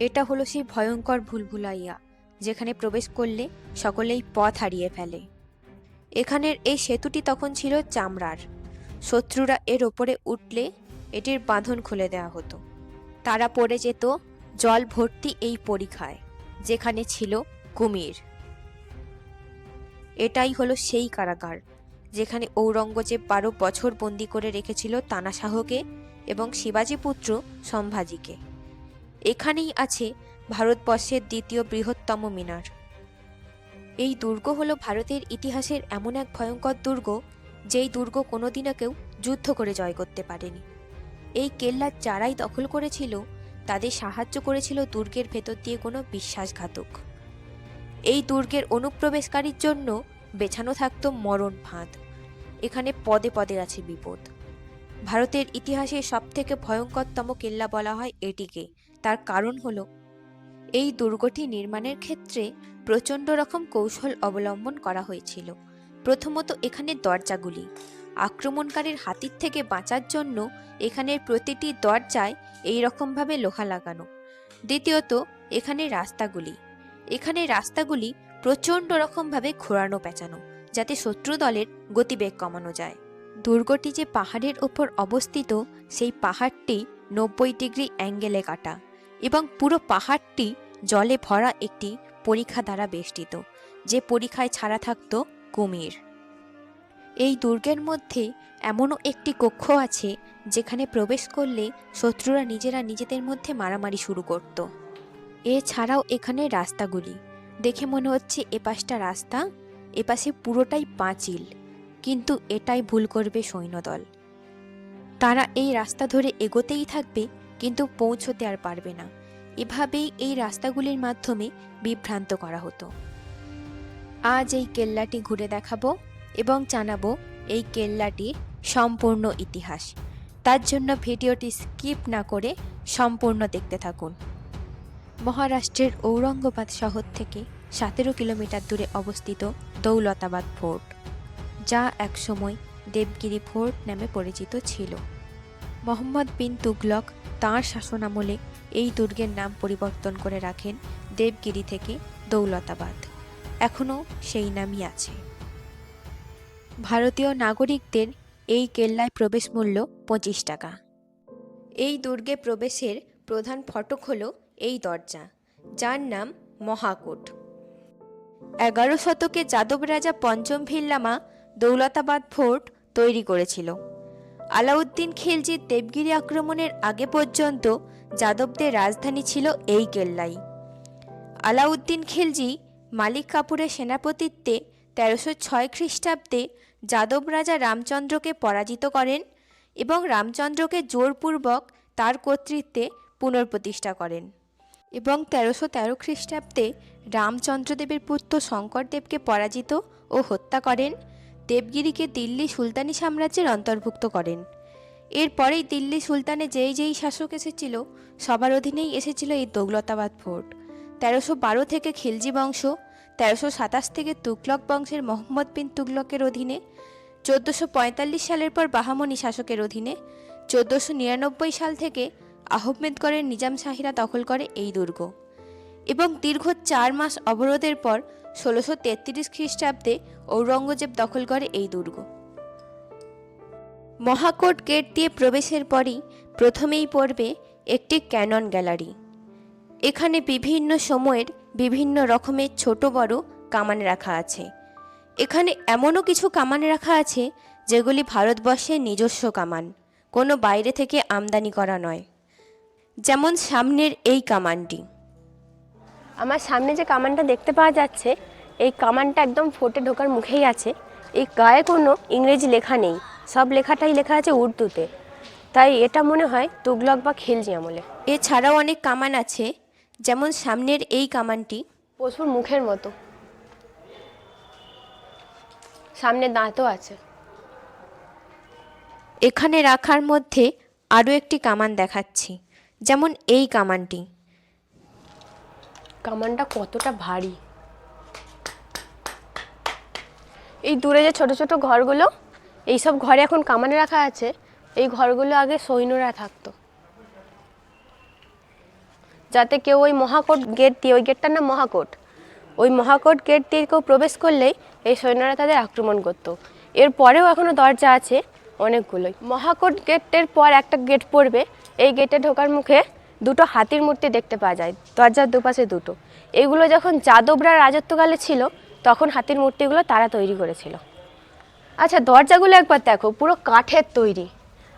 এটা হলো সেই ভয়ঙ্কর ভুলভুলাইয়া, যেখানে প্রবেশ করলে সকলেই পথ হারিয়ে ফেলে। এখানের এই সেতুটি তখন ছিল চামড়ার। শত্রুরা এর ওপরে উঠলে এটির বাঁধন খুলে দেওয়া হতো। তারা পড়ে যেত জল ভর্তি এই পরীক্ষায়, যেখানে ছিল কুমির। এটাই হলো সেই কারাগার, যেখানে ঔরঙ্গজেব বারো বছর বন্দি করে রেখেছিল তানাশাহকে এবং শিবাজী পুত্র সম্ভাজিকে। এখানেই আছে ভারতবর্ষের দ্বিতীয় বৃহত্তম মিনার। এই দুর্গ হলো ভারতের ইতিহাসের এমন এক ভয়ঙ্কর দুর্গ, যেই দুর্গ কোনোদিনও কেউ যুদ্ধ করে জয় করতে পারেনি। এই কেল্লা যারাই দখল করেছিল, তাদের সাহায্য করেছিল দুর্গের ভেতর দিয়ে কোনো বিশ্বাসঘাতক। এই দুর্গের অনুপ্রবেশকারীর জন্য বেছানো থাকত মরণ ফাঁদ। এখানে পদে পদে আছে বিপদ। ভারতের ইতিহাসে সবথেকে ভয়ঙ্করতম কেল্লা বলা হয় এটিকে। তার কারণ হলো, এই দুর্গটি নির্মাণের ক্ষেত্রে প্রচণ্ড রকম কৌশল অবলম্বন করা হয়েছিল। প্রথমত এখানে দরজাগুলি। আক্রমণকারীর হাতির থেকে বাঁচার জন্য এখানের প্রতিটি দরজায় এই রকমভাবে লোহা লাগানো। দ্বিতীয়ত, এখানে রাস্তাগুলি। এখানে রাস্তাগুলি প্রচণ্ড রকমভাবে ঘোরানো পেঁচানো, যাতে শত্রু দলের গতিবেগ কমানো যায়। দুর্গটি যে পাহাড়ের ওপর অবস্থিত, সেই পাহাড়টি নব্বই ডিগ্রি অ্যাঙ্গেলে কাটা। এবং পুরো পাহাড়টি জলে ভরা একটি পরীক্ষা দ্বারা বেষ্টিত, যে পরীক্ষায় ছাড়া থাকত কুমির। এই দুর্গের মধ্যে এমনও একটি কক্ষ আছে, যেখানে প্রবেশ করলে শত্রুরা নিজেরা নিজেদের মধ্যে মারামারি শুরু করত। এছাড়াও এখানে রাস্তাগুলি। দেখে মনে হচ্ছে এপাশটা রাস্তা এপাশে পুরোটাই পাঁচিল, কিন্তু এটাই ভুল করবে সৈন্যদল। তারা এই রাস্তা ধরে এগোতেই থাকবে কিন্তু পৌঁছতে আর পারবে না। এভাবেই এই রাস্তাগুলির মাধ্যমে বিভ্রান্ত করা হতো। আজ এই কেল্লাটি ঘুরে দেখাবো এবং জানাব এই কেল্লাটির সম্পূর্ণ ইতিহাস। তার জন্য ভিডিওটি স্কিপ না করে সম্পূর্ণ দেখতে থাকুন। মহারাষ্ট্রের ঔরঙ্গাবাদ শহর থেকে সতেরো কিলোমিটার দূরে অবস্থিত দৌলতাবাদ ফোর্ট, যা একসময় দেবগিরি ফোর্ট নামে পরিচিত ছিল। মোহাম্মদ বিন তুগলক তাঁর শাসনামলে এই দুর্গের নাম পরিবর্তন করে রাখেন দেবগিরি থেকে দৌলতাবাদ। এখনও সেই নামই আছে। ভারতীয় নাগরিকদের এই কেল্লায় প্রবেশ মূল্য পঁচিশ টাকা। এই দুর্গে প্রবেশের প্রধান ফটক হল এই দরজা, যার নাম মহাকোট। এগারো শতকে যাদব রাজা পঞ্চম ভিল্লামা দৌলতাবাদ ফোর্ট তৈরি করেছিল। আলাউদ্দিন খিলজির দেবগিরি আক্রমণের আগে পর্যন্ত যাদবদের রাজধানী ছিল এই কেল্লাই আলাউদ্দিন খিলজি মালিক কাপুরের সেনাপতিত্বে তেরোশো ছয় খ্রিস্টাব্দে যাদব রাজা রামচন্দ্রকে পরাজিত করেন এবং রামচন্দ্রকে জোরপূর্বক তার কর্তৃত্বে পুনঃপ্রতিষ্ঠা করেন এবং তেরোশো তেরো খ্রিস্টাব্দে রামচন্দ্রদেবের পুত্র শঙ্করদেবকে পরাজিত ও হত্যা করেন দেবগিরিকে দিল্লি সুলতানি সাম্রাজ্যের অন্তর্ভুক্ত করেন। এরপরেই দিল্লি সুলতানে যেই যেই শাসক এসেছিল, সবার অধীনেই এসেছিল এই দৌলতাবাদ ফোর্ট। তেরোশো বারো থেকে খিলজি বংশ, তেরোশো সাতাশ থেকে তুগলক বংশের মোহাম্মদ বিন তুগলকের অধীনে, চোদ্দোশো পঁয়তাল্লিশ সালের পর বাহামনি শাসকের অধীনে, চোদ্দোশো নিরানব্বই সাল থেকে আহমেদগড়ের নিজাম শাহিরা দখল করে এই দুর্গ। এবং দীর্ঘ চার মাস অবরোধের পর ষোলোশো তেত্রিশ খ্রিস্টাব্দে ঔরঙ্গজেব দখল করে এই দুর্গ। মহাকোট গেট দিয়ে প্রবেশের পরই প্রথমেই পড়বে একটি ক্যানন গ্যালারি। এখানে বিভিন্ন সময়ের বিভিন্ন রকমের ছোট বড় কামান রাখা আছে। এখানে এমনও কিছু কামান রাখা আছে যেগুলি ভারতবর্ষের নিজস্ব কামান, কোনো বাইরে থেকে আমদানি করা নয়। যেমন সামনের এই কামানটি। আমার সামনে যে কামানটা দেখতে পাওয়া যাচ্ছে এই কামানটা একদম ফোটে ঢোকার মুখেই আছে। এই গায়ে কোনো ইংরেজি লেখা নেই। সব লেখাটাই লেখা আছে উর্দুতে। তাই এটা মনে হয় তুগলক বা খিলজি আমলে। এছাড়াও অনেক কামান আছে যেমন সামনের এই কামানটি। পশুর মুখের মতো। সামনে দাঁতও আছে। এখানে রাখার মধ্যে আরও একটি কামান দেখাচ্ছি যেমন এই কামানটি। কামানটা কতটা ভারী? এই দূরে যে ছোট ছোট ঘরগুলো, এই সব ঘরে এখন কামানে রাখা আছে, এই ঘরগুলো আগে সৈন্যরা থাকতো। যাতে কেউ ওই মহাকোট গেট দিয়ে, ওই গেটটার নাম মহাকোট, ওই মহাকোট গেট দিয়ে কেউ প্রবেশ করলেই এই সৈন্যরা তাদের আক্রমণ করতো। এরপরেও এখনও দরজা আছে অনেকগুলোই। মহাকোট গেটের পর একটা গেট পড়বে, এই গেটে ঢোকার মুখে দুটো হাতির মূর্তি দেখতে পাওয়া যায়, দরজার দুপাশে দুটো। এগুলো যখন যাদবরা রাজত্বকালে ছিল, তখন হাতির মূর্তিগুলো তারা তৈরি করেছিল। আচ্ছা দরজাগুলো একবার দেখো, পুরো কাঠের তৈরি।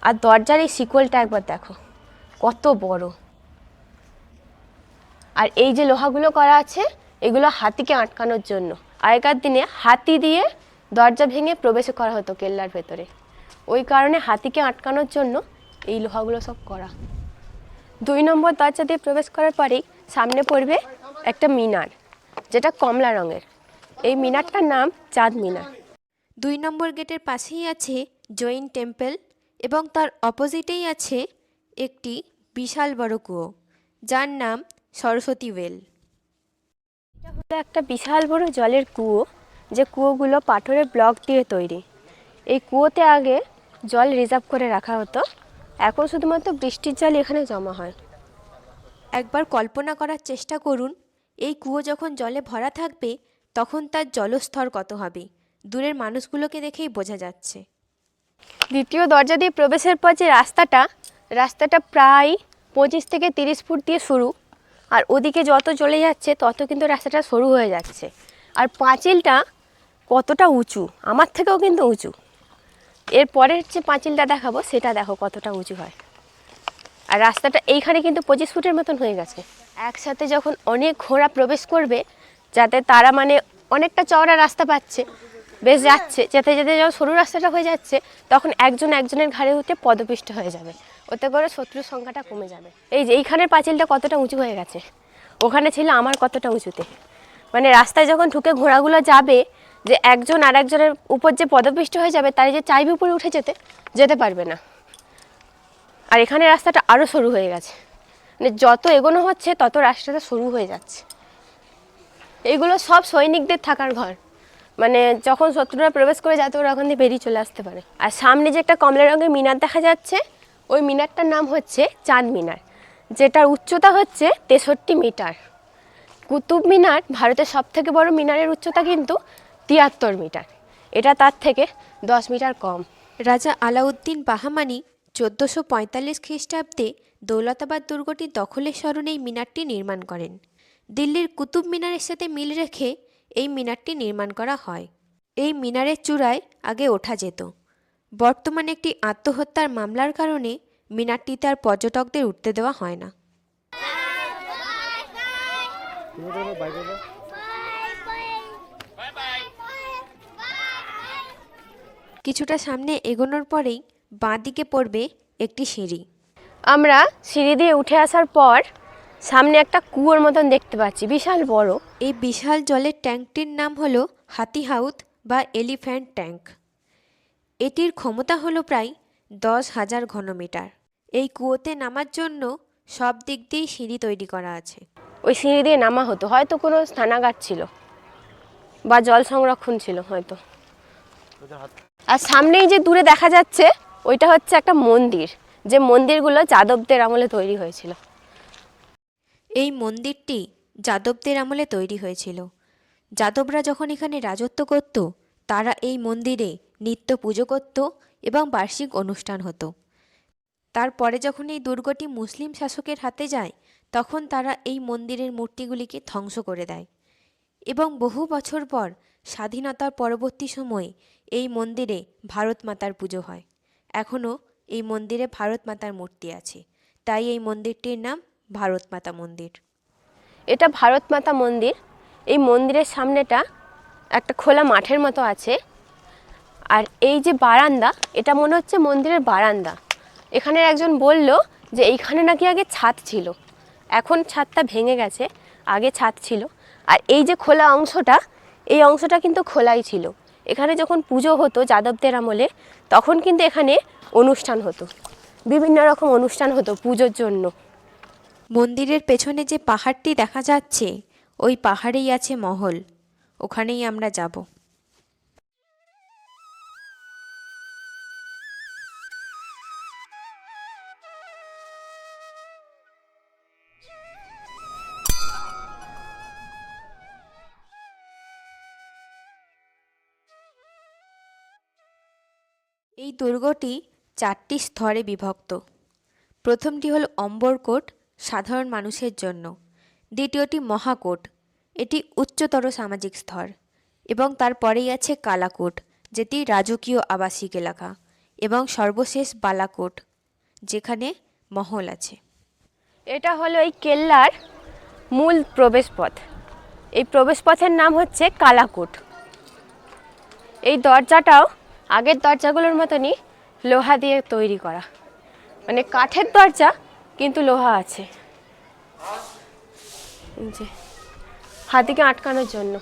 আর দরজার এই শিকলটা একবার দেখো, কত বড়। আর এই যে লোহাগুলো করা আছে, এগুলো হাতিকে আটকানোর জন্য। আগেকার দিনে হাতি দিয়ে দরজা ভেঙে প্রবেশ করা হতো কেল্লার ভেতরে। ওই কারণে হাতিকে আটকানোর জন্য এই লোহাগুলো সব করা। দুই নম্বর দরজা দিয়ে প্রবেশ করার পরেই সামনে পড়বে একটা মিনার যেটা কমলা রঙের। এই মিনারটার নাম চাঁদ মিনার। দুই নম্বর গেটের পাশেই আছে জৈন টেম্পল এবং তার অপোজিটেই আছে একটি বিশাল বড় কুয়ো যার নাম সরস্বতী ওয়েল। এটা হলো একটা বিশাল বড় জলের কুয়ো যে কুয়োগুলো পাথরের ব্লক দিয়ে তৈরি। এই কুয়োতে আগে জল রিজার্ভ করে রাখা হতো এখন শুধুমাত্র বৃষ্টির জল এখানে জমা হয়। একবার কল্পনা করার চেষ্টা করুন এই কুয়ো যখন জলে ভরা থাকবে তখন তার জলস্তর কত হবে? দূরের মানুষগুলোকে দেখেই বোঝা যাচ্ছে। দ্বিতীয় দরজা দিয়ে প্রবেশের পর যে রাস্তাটা রাস্তাটা প্রায় পঁচিশ থেকে তিরিশ ফুট দিয়ে শুরু। আর ওদিকে যত চলে যাচ্ছে তত কিন্তু রাস্তাটা সরু হয়ে যাচ্ছে। আর পাঁচিলটা কতটা উঁচু? আমার থেকেও কিন্তু উঁচু। এর পরের যে পাঁচিলটা দেখাবো, সেটা দেখো কতটা উঁচু হয়। আর রাস্তাটা এইখানে কিন্তু পঁচিশ ফুটের মতন হয়ে গেছে। একসাথে যখন অনেক ঘোড়া প্রবেশ করবে, যাতে তারা মানে অনেকটা চওড়া রাস্তা পাচ্ছে, বেশ যাচ্ছে, যেতে যেতে যখন সরু রাস্তাটা হয়ে যাচ্ছে, তখন একজন একজনের ঘাড়ে উঠে পদপিষ্ট হয়ে যাবে। ওতে করে শত্রুর সংখ্যাটা কমে যাবে। এই যে এইখানের পাঁচিলটা কতটা উঁচু হয়ে গেছে, ওখানে ছিল আমার কতটা উঁচুতে। মানে রাস্তায় যখন ঢুকে ঘোড়াগুলো যাবে যে একজন আর একজনের উপর যে পদপিষ্ট হয়ে যাবে, তার যে চাইবে উপরে উঠে যেতে যেতে পারবে না। আর এখানে রাস্তাটা আরও সরু হয়ে গেছে। মানে যত এগোনো হচ্ছে, তত রাস্তাটা সরু হয়ে যাচ্ছে। এগুলো সব সৈনিকদের থাকার ঘর। মানে যখন শত্রুরা প্রবেশ করে যাতে ওরা ওখান দিয়ে বেরিয়ে চলে আসতে পারে। আর সামনে যে একটা কমলা রঙের মিনার দেখা যাচ্ছে, ওই মিনারটার নাম হচ্ছে চাঁদ মিনার, যেটার উচ্চতা হচ্ছে তেষট্টি মিটার। কুতুব মিনার ভারতের সব থেকে বড় মিনারের উচ্চতা কিন্তু তিয়াত্তর মিটার। এটা তার থেকে দশ মিটার কম। রাজা আলাউদ্দিন বাহামানি চোদ্দোশো পঁয়তাল্লিশ খ্রিস্টাব্দে দৌলতাবাদ দুর্গটি দখলের স্মরণে এই মিনারটি নির্মাণ করেন। দিল্লির কুতুব মিনারের সাথে মিল রেখে এই মিনারটি নির্মাণ করা হয়। এই মিনারের চূড়ায় আগে ওঠা যেত। বর্তমানে একটি আত্মহত্যার মামলার কারণে মিনারটিতে আর পর্যটকদের উঠতে দেওয়া হয় না। কিছুটা সামনে এগোনোর পরেই বাঁ দিকে পড়বে একটি সিঁড়ি। আমরা সিঁড়ি দিয়ে উঠে আসার পর সামনে একটা কুয়োর মতন দেখতে পাচ্ছি বিশাল বড়। এই বিশাল জলের ট্যাঙ্কটির নাম হলো হাতি হাউথ বা এলিফ্যান্ট ট্যাঙ্ক। এটির ক্ষমতা হলো প্রায় দশ হাজার ঘনমিটার। এই কুয়োতে নামার জন্য সব দিক দিয়েই সিঁড়ি তৈরি করা আছে। ওই সিঁড়ি দিয়ে নামা হতো হয়তো কোনো স্থানাগার ছিল বা জল সংরক্ষণ ছিল হয়তো। আর সামনেই যে দূরে দেখা যাচ্ছে, ওইটা হচ্ছে একটা মন্দির, যে মন্দিরগুলো যাদবদের আমলে তৈরি হয়েছিল। এই মন্দিরটি যাদবদের আমলে তৈরি হয়েছিল। যাদবরা যখন এখানে রাজত্ব করত, তারা এই মন্দিরে নিত্য পুজো করত এবং বার্ষিক অনুষ্ঠান হতো। তারপরে যখন এই দুর্গটি মুসলিম শাসকের হাতে যায়, তখন তারা এই মন্দিরের মূর্তিগুলিকে ধ্বংস করে দেয়। এবং বহু বছর পর স্বাধীনতার পরবর্তী সময়ে এই মন্দিরে ভারত মাতার পুজো হয়। এখনও এই মন্দিরে ভারত মাতার মূর্তি আছে। তাই এই মন্দিরটির নাম ভারত মাতা মন্দির। এটা ভারত মাতা মন্দির। এই মন্দিরের সামনেটা একটা খোলা মাঠের মতো আছে। আর এই যে বারান্দা, এটা মনে হচ্ছে মন্দিরের বারান্দা। এখানের একজন বলল যে এইখানে নাকি আগে ছাদ ছিল। এখন ছাদটা ভেঙে গেছে, আগে ছাদ ছিল। আর এই যে খোলা অংশটা এই অংশটা কিন্তু খোলাই ছিল। এখানে যখন পুজো হতো যাদবদের আমলে, তখন কিন্তু এখানে অনুষ্ঠান হতো। বিভিন্ন রকম অনুষ্ঠান হতো পুজোর জন্য। মন্দিরের পেছনে যে পাহাড়টি দেখা যাচ্ছে, ওই পাহাড়েই আছে মহল। ওখানেই আমরা যাব। এই দুর্গটি চারটি স্তরে বিভক্ত। প্রথমটি হল অম্বরকোট সাধারণ মানুষের জন্য। দ্বিতীয়টি মহাকোট এটি উচ্চতর সামাজিক স্তর। এবং তারপরেই আছে কালাকোট যেটি রাজকীয় আবাসিক এলাকা। এবং সর্বশেষ বালাকোট যেখানে মহল আছে। এটা হলো এই কেল্লার মূল প্রবেশপথ। এই প্রবেশপথের নাম হচ্ছে কালাকোট এই দরজাটাও আগের দরজাগুলোর মতনই লোহা দিয়ে তৈরি করা। মানে কাঠের দরজা কিন্তু লোহা আছে। যে হাতিকে আটকানোর জন্য।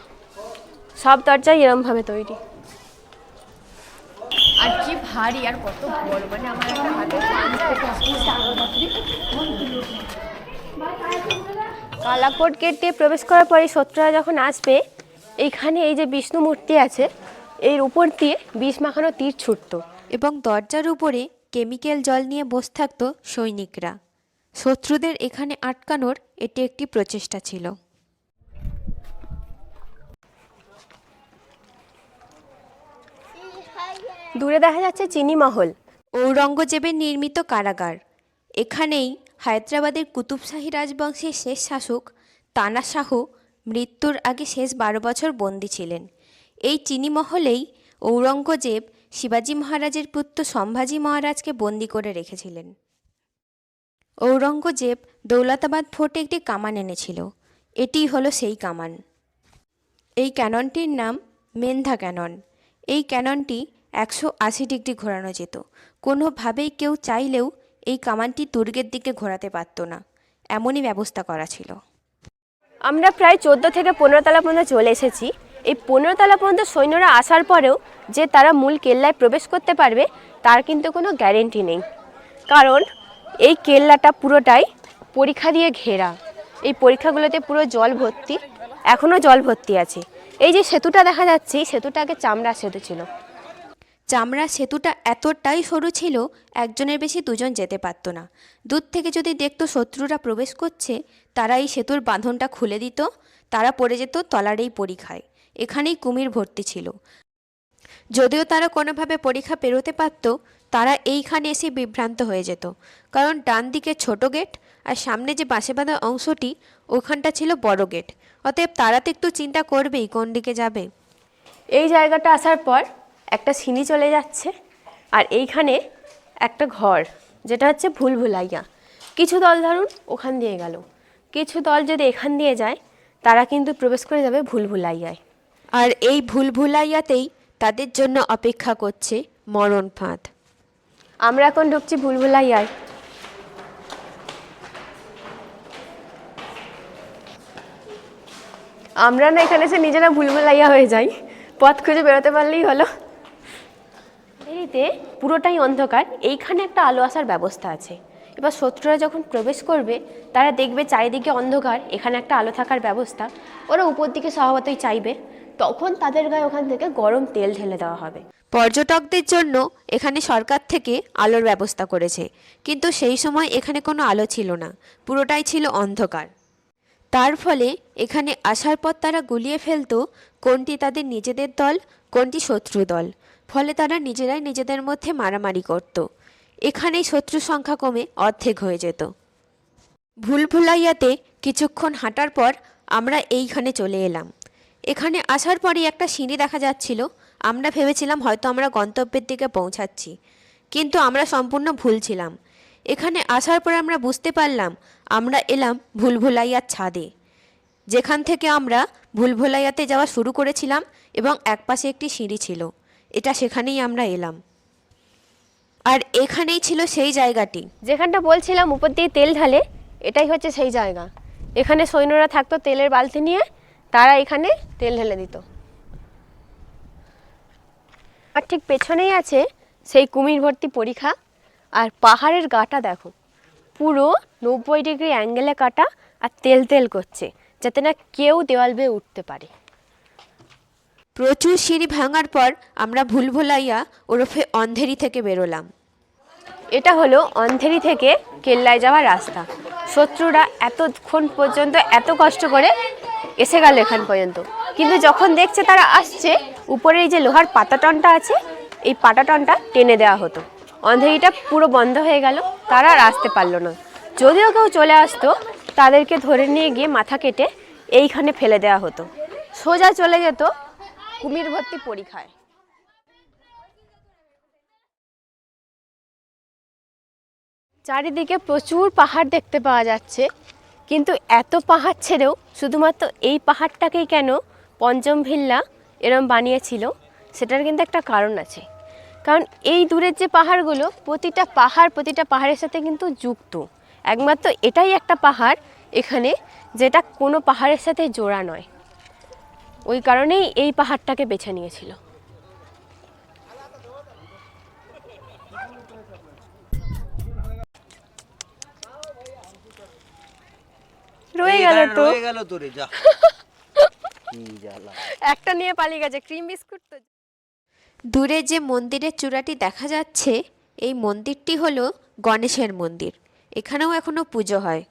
সব দরজাই এরমভাবে তৈরি। আর কি ভারী আর কত বড়। মানে আমার হাতে কালাকোট গেট দিয়ে প্রবেশ করার পরে শত্রুরা যখন আসবে এইখানে এই যে বিষ্ণু মূর্তি আছে এর উপর দিয়ে বিষ মাখানো তীর ছুটতো। এবং দরজার উপরে কেমিক্যাল জল নিয়ে বসে থাকতো সৈনিকরা। শত্রুদের এখানে আটকানোর এটি একটি প্রচেষ্টা ছিল। দূরে দেখা যাচ্ছে চিনি মহল। ঔরঙ্গজেবের নির্মিত কারাগার। এখানেই হায়দ্রাবাদের কুতুবশাহী রাজবংশের শেষ শাসক তানা শাহ মৃত্যুর আগে শেষ বারো বছর বন্দী ছিলেন। এই চিনি মহলেই ঔরঙ্গজেব শিবাজী মহারাজের পুত্র সম্ভাজি মহারাজকে বন্দি করে রেখেছিলেন। ঔরঙ্গজেব দৌলতাবাদ ফোর্টে একটি কামান এনেছিল। এটিই হলো সেই কামান। এই ক্যাননটির নাম মেন্ধা ক্যানন। এই ক্যাননটি একশো আশি ডিগ্রি ঘোরানো যেত। কোনোভাবেই কেউ চাইলেও এই কামানটি দুর্গের দিকে ঘোরাতে পারতো না। এমনই ব্যবস্থা করা ছিল। আমরা প্রায় চোদ্দ থেকে পনেরো তলা পর্যন্ত চলে এসেছি। এই পনেরো তলা পর্যন্ত সৈন্যরা আসার পরেও যে তারা মূল কেল্লায় প্রবেশ করতে পারবে, তার কিন্তু কোনো গ্যারেন্টি নেই। কারণ এই কেল্লাটা পুরোটাই পরীক্ষা দিয়ে ঘেরা। এই পরীক্ষাগুলোতে পুরো জল ভর্তি, এখনও জল ভর্তি আছে। এই যে সেতুটা দেখা যাচ্ছে, এই সেতুটা আগে চামড়া সেতু ছিল। চামড়া সেতুটা এতটাই সরু ছিল, একজনের বেশি দুজন যেতে পারতো না। দূর থেকে যদি দেখতো শত্রুরা প্রবেশ করছে, তারা এই সেতুর বাঁধনটা খুলে দিত, তারা পড়ে যেত তলার এই পরীক্ষায়। এখানেই কুমির ভর্তি ছিল। যদিও তারা কোনোভাবে পরীক্ষা পেরোতে পারত, তারা এইখানে এসে বিভ্রান্ত হয়ে যেত। কারণ ডান দিকে ছোট গেট আর সামনে যে বাঁশে বাঁধা অংশটি, ওখানটা ছিল বড় গেট। অতএব তারা তো একটু চিন্তা করবেই কোন দিকে যাবে। এই জায়গাটা আসার পর একটা সিঁড়ি চলে যাচ্ছে আর এইখানে একটা ঘর, যেটা হচ্ছে ভুল ভুলাইয়া কিছু দল ধরুন ওখান দিয়ে গেল। কিছু দল যদি এখান দিয়ে যায়, তারা কিন্তু প্রবেশ করে যাবে ভুল ভুলাইয়ায় আর এই ভুলভুলাইয়াতেই তাদের জন্য অপেক্ষা করছে মরণ ফাঁদ। আমরা এখন ঢুকছি ভুল ভুলাইয়ায় আমরা না এখানে এসে নিজেরা ভুল ভুলাইয়া হয়ে যাই। পথ খুঁজে বেরোতে পারলেই হলো। দেরিতে পুরোটাই অন্ধকার, এইখানে একটা আলো আসার ব্যবস্থা আছে। এবার শত্রুরা যখন প্রবেশ করবে, তারা দেখবে চারিদিকে অন্ধকার, এখানে একটা আলো থাকার ব্যবস্থা। ওরা উপর দিকে স্বভাবতই চাইবে। তখন তাদের গায়ে ওখান থেকে গরম তেল ঢেলে দেওয়া হবে। পর্যটকদের জন্য এখানে সরকার থেকে আলোর ব্যবস্থা করেছে, কিন্তু সেই সময় এখানে কোনো আলো ছিল না, পুরোটাই ছিল অন্ধকার। তার ফলে এখানে আসার পর তারা গুলিয়ে ফেলতো কোনটি তাদের নিজেদের দল, কোনটি শত্রু দল। ফলে তারা নিজেরাই নিজেদের মধ্যে মারামারি করত। এখানেই শত্রু সংখ্যা কমে অর্ধেক হয়ে যেত। ভুলভুলাইয়াতে কিছুক্ষণ হাঁটার পর আমরা এইখানে চলে এলাম। এখানে আসার পরই একটা সিঁড়ি দেখা যাচ্ছিল। আমরা ভেবেছিলাম হয়তো আমরা গন্তব্যের দিকে পৌঁছাচ্ছি। কিন্তু আমরা সম্পূর্ণ ভুল ছিলাম। এখানে আসার পর আমরা বুঝতে পারলাম, আমরা এলাম ভুলভুলাইয়ার ছাদে। যেখান থেকে আমরা ভুলভুলাইয়াতে যাওয়া শুরু করেছিলাম এবং একপাশে একটি সিঁড়ি ছিল। এটা সেখানেই আমরা এলাম। আর এখানেই ছিল সেই জায়গাটি। যেখানটা বলছিলাম উপর দিয়ে তেল ঢালে, এটাই হচ্ছে সেই জায়গা। এখানে সৈন্যরা থাকতো তেলের বালতি নিয়ে তারা এখানে তেল ঢেলে দিত। আর ঠিক পেছনেই আছে সেই কুমির ভর্তি পরীক্ষা। আর পাহাড়ের গাটা দেখো, পুরো নব্বই ডিগ্রি অ্যাঙ্গেলে কাটা আর তেল তেল করছে, যাতে না কেউ দেওয়াল বেয়ে উঠতে পারে। প্রচুর সিঁড়ি ভাঙার পর আমরা ভুলভুলাইয়া ওরফে অন্ধেরি থেকে বেরোলাম। এটা হলো অন্ধেরি থেকে কেল্লায় যাওয়ার রাস্তা। শত্রুরা এতক্ষণ পর্যন্ত এত কষ্ট করে এসে গেল এখান পর্যন্ত। কিন্তু যখন দেখছে তারা আসছে, উপরে এই যে লোহার পাতাটনটা আছে, এই পাটাটনটা টেনে দেওয়া হতো। অন্ধেরিটা পুরো বন্ধ হয়ে গেল, তারা আর আসতে পারল না। যদিও কেউ চলে আসতো, তাদেরকে ধরে নিয়ে গিয়ে মাথা কেটে এইখানে ফেলে দেওয়া হতো। সোজা চলে যেত কুমির ভর্তি পরীক্ষায়। চারিদিকে প্রচুর পাহাড় দেখতে পাওয়া যাচ্ছে। কিন্তু এত পাহাড় ছেড়েও শুধুমাত্র এই পাহাড়টাকেই কেন পঞ্চম ভিল্লা এরম বানিয়েছিল, সেটার কিন্তু একটা কারণ আছে। কারণ এই দূরের যে পাহাড়গুলো, প্রতিটা পাহাড় প্রতিটা পাহাড়ের সাথে কিন্তু যুক্ত। একমাত্র এটাই একটা পাহাড় এখানে যেটা কোনো পাহাড়ের সাথে জোড়া নয়। ওই কারণেই এই পাহাড়টাকে বেছে নিয়েছিল। রয়ে গেল তো। রয়ে গেল তো রে যা। কি জ্বালা। একটা নিয়ে পালিয়ে গেছে ক্রিম বিস্কুট তো। দূরে যে মন্দিরের চূড়াটি দেখা যাচ্ছে এই মন্দিরটি হলো গণেশের মন্দির। এখানেও এখনও পুজো হয়।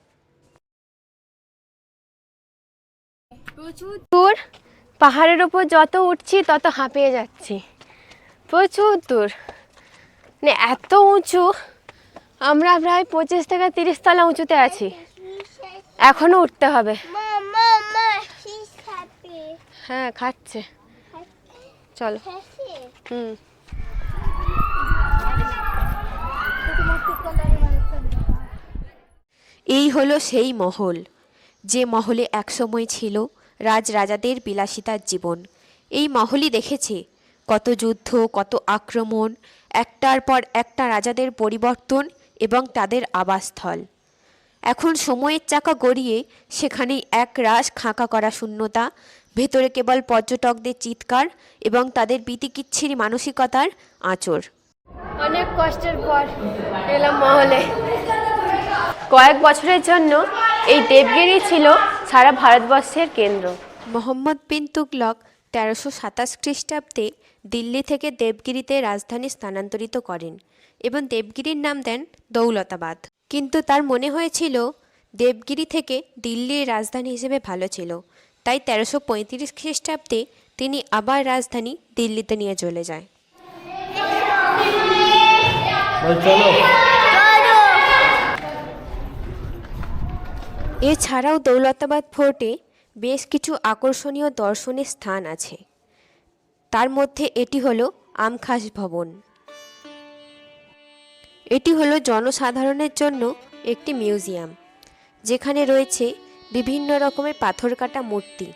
প্রচুর দূর পাহাড়ের ওপর যত উঠছি তত হাঁপিয়ে যাচ্ছি। প্রচুর দূর। মানে এত উঁচু আমরা প্রায় পঁচিশ থেকে তিরিশ তলা উঁচুতে আছি। এখনও উঠতে হবে. হ্যাঁ খাচ্ছে। চলো। হুম। এই হলো সেই মহল। যে মহলে একসময় ছিল রাজ রাজাদের বিলাসিতার জীবন। এই মহলই দেখেছে কত যুদ্ধ কত আক্রমণ একটার পর একটা রাজাদের পরিবর্তন এবং তাদের আবাসস্থল। এখন সময়ের চাকা গড়িয়ে সেখানেই এক রাস খাঁকা করা শূন্যতা ভেতরে কেবল পর্যটকদের চিৎকার এবং তাদের বিতিকিচ্ছিরি মানসিকতার আঁচড়। অনেক কষ্টের পর এলাম মহলে। কয়েক বছরের জন্য এই দেবগিরি ছিল সারা ভারতবর্ষের কেন্দ্র। মোহাম্মদ বিন তুগলক তেরোশো সাতাশ খ্রিস্টাব্দে দিল্লি থেকে দেবগিরিতে রাজধানী স্থানান্তরিত করেন এবং দেবগিরির নাম দেন দৌলতাবাদ। কিন্তু তার মনে হয়েছিল দেবগিরি থেকে দিল্লির রাজধানী হিসেবে ভালো ছিল। তাই তেরোশো পঁয়ত্রিশ খ্রিস্টাব্দে তিনি আবার রাজধানী দিল্লিতে নিয়ে চলে যায়। এছাড়াও দৌলতাবাদ ফোর্টে বেশ কিছু আকর্ষণীয় দর্শনের স্থান আছে। তার মধ্যে এটি হলো আমখাস ভবন। এটি হলো জনসাধারণের জন্য একটি মিউজিয়াম, যেখানে রয়েছে বিভিন্ন রকমের পাথর কাটা মূর্তি।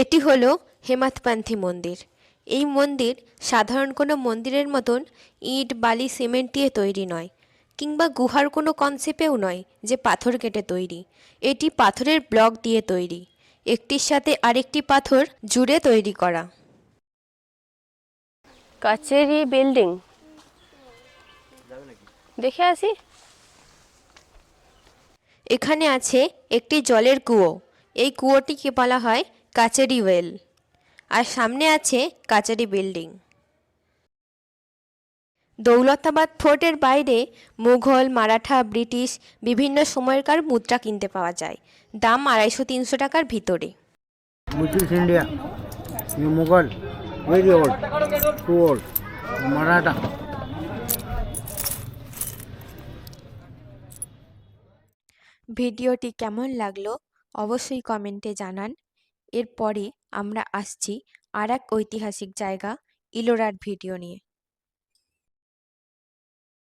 এটি হলো হেমাতপান্থী মন্দির। এই মন্দির সাধারণ কোনো মন্দিরের মতন ইট, বালি, সিমেন্ট দিয়ে তৈরি নয়, কিংবা গুহার কোনো কনসেপ্টেও নয় যে পাথর কেটে তৈরি। এটি পাথরের ব্লক দিয়ে তৈরি। একটির সাথে আরেকটি পাথর জুড়ে তৈরি করা। কাচেরি বিল্ডিং। দেখে আসি। এখানে আছে একটি জলের কুয়ো। এই কুয়োটিকে বলা হয় কাচেরি ওয়েল। আর সামনে আছে কাচেরি বিল্ডিং। দৌলতাবাদ ফোর্টের বাইরে মুঘল মারাঠা ব্রিটিশ বিভিন্ন সময়কার মুদ্রা কিনতে পাওয়া যায়। দাম আড়াইশো তিনশো টাকার ভিতরে। Mughal, very old, too old, ভিডিওটি কেমন লাগল অবশ্যই কমেন্টে জানান। এরপরে আমরা আসছি আর এক ঐতিহাসিক জায়গা ইলোরার ভিডিও নিয়ে।